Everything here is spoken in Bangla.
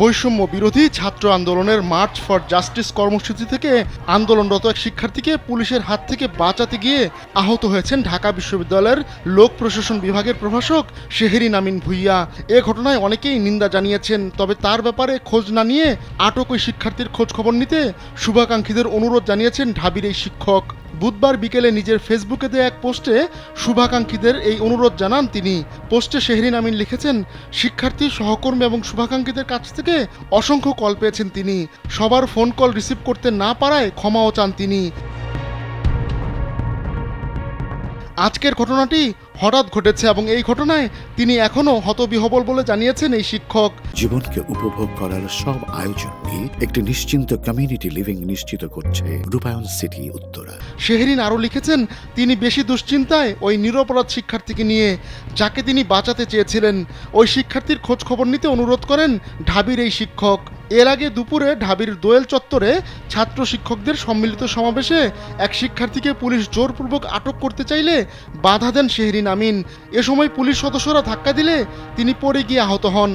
বৈষম্য বিরোধী ছাত্র আন্দোলনের মার্চ ফর জাস্টিস কর্মসূচি থেকে আন্দোলনরত এক শিক্ষার্থীকে পুলিশের হাত থেকে বাঁচাতে গিয়ে আহত হয়েছেন ঢাকা বিশ্ববিদ্যালয়ের লোক প্রশাসন বিভাগের প্রভাষক শেহরিন আমিন ভুইয়া। এ ঘটনায় অনেকেই নিন্দা জানিয়েছেন, তবে তার ব্যাপারে খোঁজ না নিয়ে আটক ওই শিক্ষার্থীর খোঁজ খবর নিতে শুভাকাঙ্ক্ষীদের অনুরোধ জানিয়েছেন ঢাবির এই শিক্ষক। বুধবার বিকেলে নিজের ফেসবুকে দেয়া এক পোস্টে শুভাকাঙ্ক্ষীদের এই অনুরোধ জানান তিনি। পোস্টে শেহরিন আমিন লিখেছেন, শিক্ষার্থী, সহকর্মী এবং শুভাকাঙ্ক্ষীদের কাছ থেকে অসংখ্য কল পেয়েছেন তিনি। সবার ফোন কল রিসিভ করতে না পারায় ক্ষমাও চান তিনি। আজকের ঘটনাটি হঠাৎ ঘটেছে এবং এই ঘটনায় তিনি এখনও হতবিহবল বলে জানিয়েছেন এই শিক্ষক। জীবনকে উপভোগ করার সব আয়োজন নিয়ে একটি নিশ্চিন্ত কমিউনিটি লিভিং নিশ্চিত করছে রূপায়ণ সিটি উত্তরা। শেহরিন আরও লিখেছেন তিনি বেশি দুশ্চিন্তায় ওই নিরপরাধ শিক্ষার্থীকে নিয়ে যাকে তিনি বাঁচাতে চেয়েছিলেন ওই শিক্ষার্থীর খোঁজ খবর নিতে অনুরোধ করেন ঢাবির এই শিক্ষক। এর আগে দুপুরে ঢাবির দোয়েল চত্বরে ছাত্র শিক্ষকদের সম্মিলিত সমাবেশে এক শিক্ষার্থীকে পুলিশ জোরপূর্বক আটক করতে চাইলে বাধা দেন শেহরিন আমিন। এ সময় পুলিশ সদস্যরা ধাক্কা দিলে তিনি পড়ে গিয়ে আহত হন।